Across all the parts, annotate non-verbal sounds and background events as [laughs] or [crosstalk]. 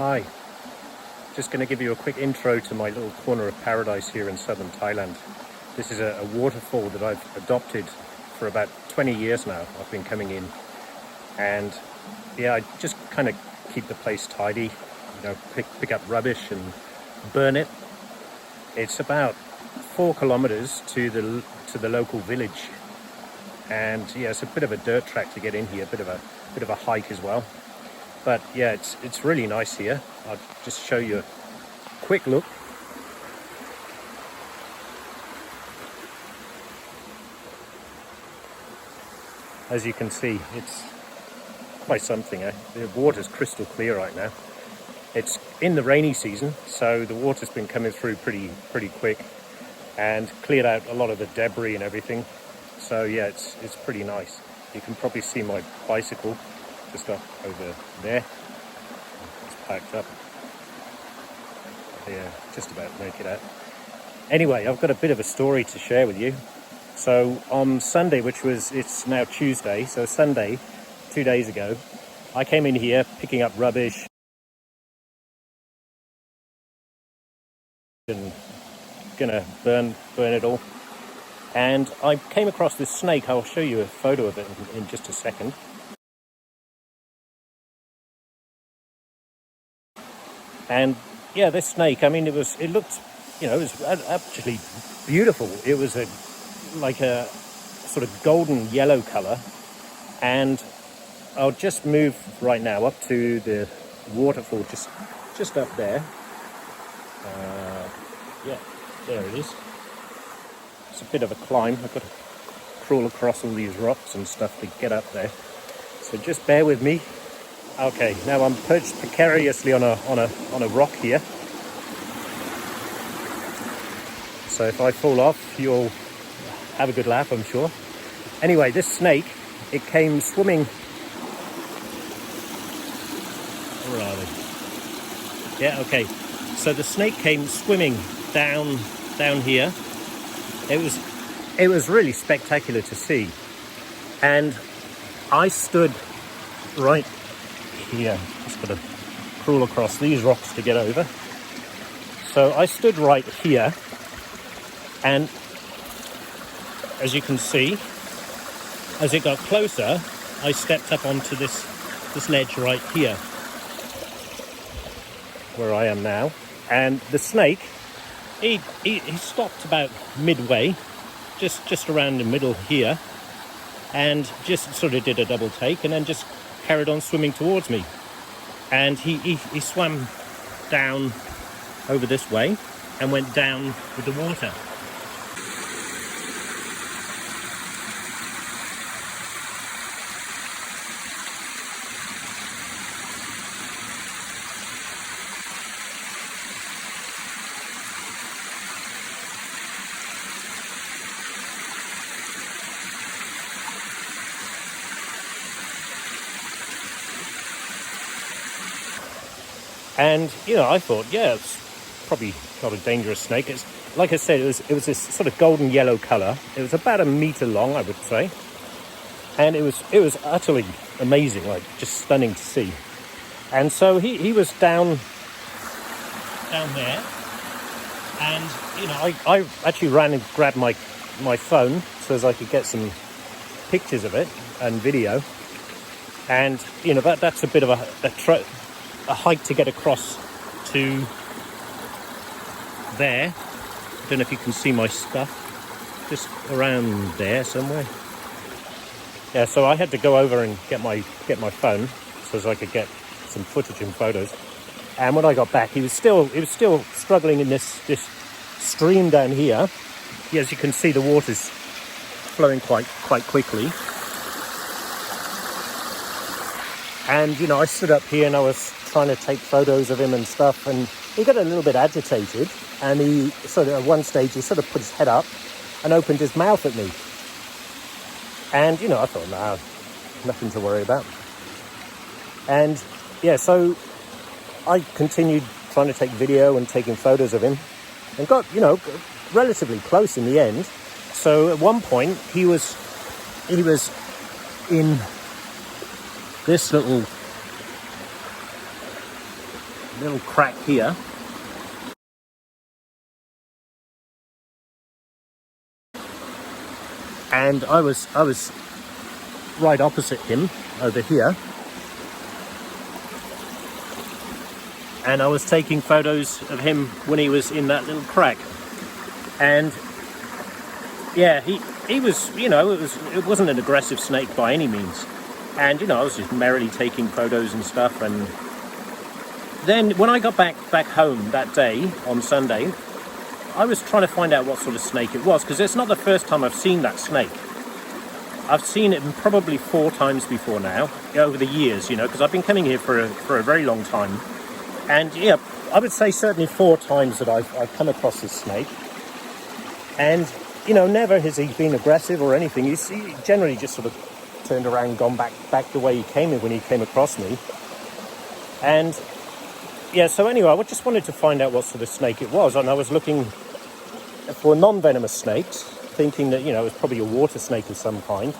Hi. Just going to give you a quick intro to my little corner of paradise here in southern Thailand. This is a, a, waterfall that I've adopted for about 20 years now. I've been coming in and yeah, I just kind of keep the place tidy, you know, pick, pick up rubbish and burn it. It's about four kilometers to the to the local village and yeah, it's a bit of a dirt track to get in here, a bit of a bit of a hike as well. But yeah, it's it's really nice here. I'll just show you a quick look. As you can see, it's quite something. Eh? The water's crystal clear right now. It's in the rainy season, so the water's been coming through pretty pretty quick and cleared out a lot of the debris and everything. So yeah, it's it's pretty nice. You can probably see my bicycle just up over there. It's packed up. Yeah, just about make it out. Anyway, I've got a bit of a story to share with you. So on Sunday, which was, it's now Tuesday, so Sunday, two days ago, I came in here picking up rubbish and gonna burn, burn it all. And I came across this snake. I'll show you a photo of it in, in just a second. And yeah, this snake, I mean, it was, it looked, you know, it was actually beautiful. It was a, like a sort of golden yellow color. And I'll just move right now up to the waterfall, just, just up there. Uh, yeah, there it is. It's a bit of a climb. I've got to crawl across all these rocks and stuff to get up there. So just bear with me. Okay, now I'm perched precariously on a on a on a rock here. So if I fall off, you'll have a good laugh, I'm sure. Anyway, this snake, it came swimming. Where are they? Yeah, okay. So the snake came swimming down down here. It was it was really spectacular to see. And I stood right here. Just got to crawl across these rocks to get over. So I stood right here, and as you can see, as it got closer, I stepped up onto this this ledge right here, where I am now, and the snake, he he, he stopped about midway, just just around the middle here, and just sort of did a double take, and then just carried on swimming towards me. And he, he, he swam down over this way and went down with the water. And you know, I thought, yeah, it's probably not a dangerous snake. It's like I said, it was it was this sort of golden yellow color. It was about a meter long, I would say, and it was it was utterly amazing, like just stunning to see. And so he he was down down there, and you know, I I actually ran and grabbed my my phone so as I could get some pictures of it and video. And you know that that's a bit of a, a tr- a hike to get across to there. I don't know if you can see my stuff. Just around there somewhere. Yeah, so I had to go over and get my get my phone so as I could get some footage and photos. And when I got back, he was still he was still struggling in this this stream down here. As you can see, the water's flowing quite quite quickly. And you know, I stood up here and I was trying to take photos of him and stuff. And he got a little bit agitated. And he sort of, at one stage, he sort of put his head up and opened his mouth at me. And, you know, I thought, nah, nothing to worry about. And yeah, so I continued trying to take video and taking photos of him and got, you know, relatively close in the end. So at one point he was he was in this little little crack here. And I was I was right opposite him over here. And I was taking photos of him when he was in that little crack. And yeah, he he was, you know, it was it wasn't an aggressive snake by any means. And you know, I was just merrily taking photos and stuff and then when I got back back home that day on Sunday, I was trying to find out what sort of snake it was because it's not the first time I've seen that snake. I've seen it probably four times before now over the years, you know, because I've been coming here for a, for a very long time. And yeah, I would say certainly four times that I've, I've come across this snake. And, you know, never has he been aggressive or anything. He's he generally just sort of turned around, gone back, back the way he came in when he came across me. And yeah, so anyway, I just wanted to find out what sort of snake it was, and I was looking for non-venomous snakes, thinking that you know it was probably a water snake of some kind,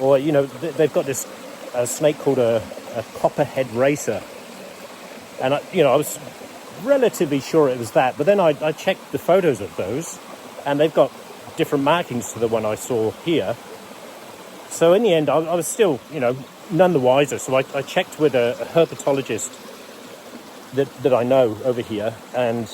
or you know they've got this a snake called a, a copperhead racer, and I, you know I was relatively sure it was that, but then I, I checked the photos of those, and they've got different markings to the one I saw here. So in the end, I, I was still you know none the wiser. So I, I checked with a, a herpetologist that, that I know over here, and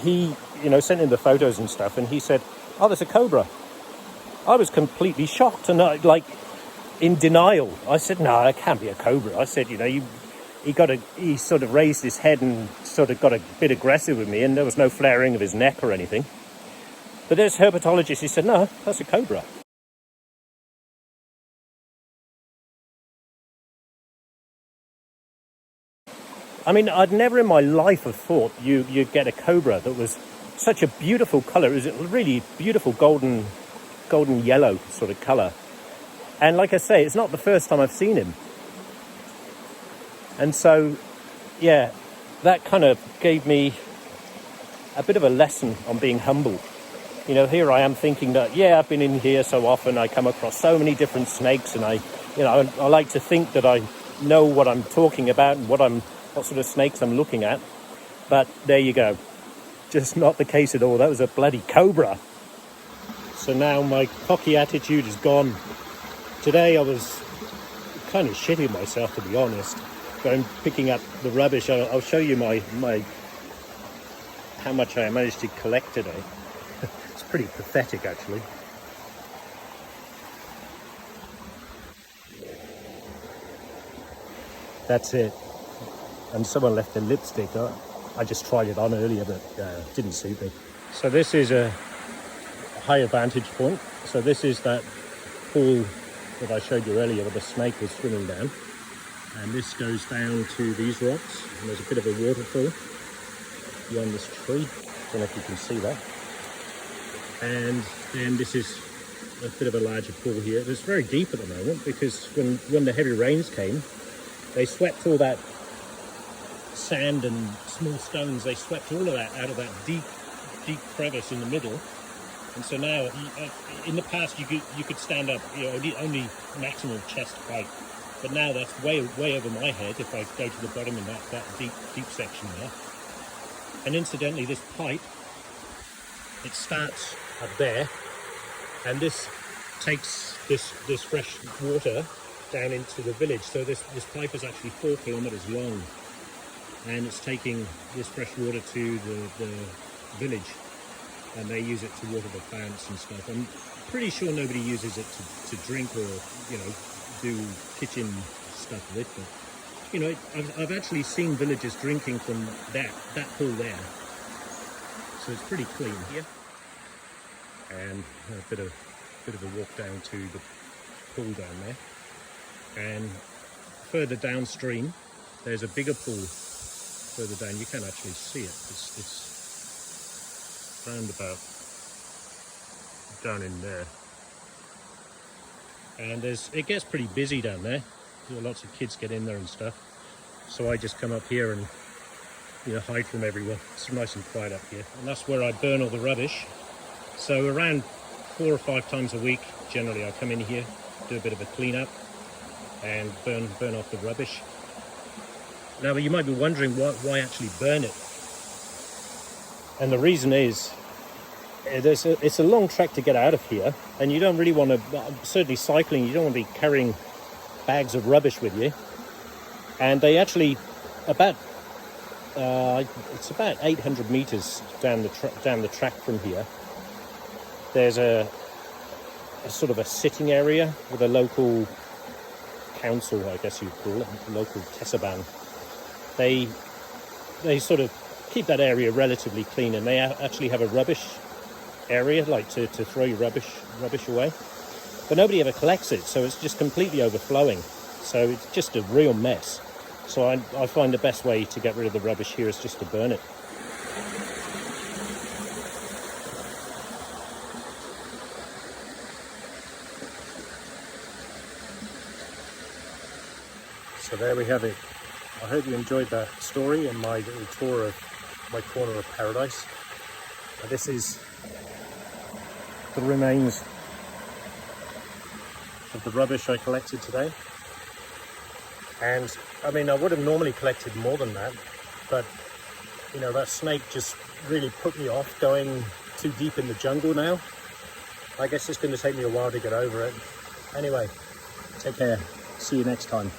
he, you know, sent in the photos and stuff, and he said, "Oh, there's a cobra." I was completely shocked and I, like in denial. I said, "No, it can't be a cobra." I said, "You know, you." He got a. He sort of raised his head and sort of got a bit aggressive with me, and there was no flaring of his neck or anything. But this herpetologist. He said, "No, that's a cobra." I mean, I'd never in my life have thought you you'd get a cobra that was such a beautiful color. It was a really beautiful golden, golden yellow sort of color. And like I say, it's not the first time I've seen him. And so, yeah, that kind of gave me a bit of a lesson on being humble. You know, here I am thinking that, yeah, I've been in here so often, I come across so many different snakes, and I, you know, I, I like to think that I know what I'm talking about and what I'm what sort of snakes I'm looking at. But there you go. Just not the case at all. That was a bloody cobra. So now my cocky attitude is gone. Today I was kind of shitting myself to be honest. Going picking up the rubbish. I'll, I'll show you my my how much I managed to collect today. [laughs] it's pretty pathetic actually. That's it and someone left their lipstick. I, I just tried it on earlier, but uh, didn't suit me. So this is a higher vantage point. So this is that pool that I showed you earlier where the snake was swimming down. And this goes down to these rocks. And there's a bit of a waterfall beyond this tree. I Don't know if you can see that. And then this is a bit of a larger pool here. It's very deep at the moment because when, when the heavy rains came, they swept all that sand and small stones, they swept all of that out of that deep, deep crevice in the middle. And so now, uh, in the past, you could you could stand up, you know, only, maximum chest height. But now that's way way over my head if I go to the bottom in that, that deep deep section there. And incidentally, this pipe, it starts up there, and this takes this this fresh water down into the village. So this this pipe is actually four kilometers long and it's taking this fresh water to the, the village and they use it to water the plants and stuff. I'm pretty sure nobody uses it to, to drink or, you know, do kitchen stuff with, but you know, I've, I've actually seen villagers drinking from that, that pool there. So it's pretty clean here. And a bit of, bit of a walk down to the pool down there. And further downstream, there's a bigger pool further down. You can actually see it. It's, it's round about down in there. And there's it gets pretty busy down there. Lots of kids get in there and stuff. So I just come up here and you know hide from everyone. It's nice and quiet up here. And that's where I burn all the rubbish. So around four or five times a week, generally I come in here, do a bit of a clean up and burn burn off the rubbish Now, you might be wondering why, why actually burn it. And the reason is, uh, there's a, it's a long trek to get out of here, and you don't really want to, certainly cycling, you don't want to be carrying bags of rubbish with you. And they actually, about, uh, it's about 800 meters down the, tra- down the track from here. There's a, a sort of a sitting area with a local council, I guess you'd call it, local Tesaban. They they sort of keep that area relatively clean, and they actually have a rubbish area, like to, to throw your rubbish rubbish away. But nobody ever collects it, so it's just completely overflowing. So it's just a real mess. So I, I find the best way to get rid of the rubbish here is just to burn it. So there we have it. I hope you enjoyed that story and my little tour of my corner of paradise. Uh, This is the remains of the rubbish I collected today. And I mean, I would have normally collected more than that, but you know, that snake just really put me off going too deep in the jungle now. I guess it's going to take me a while to get over it. Anyway, take care. See you next time.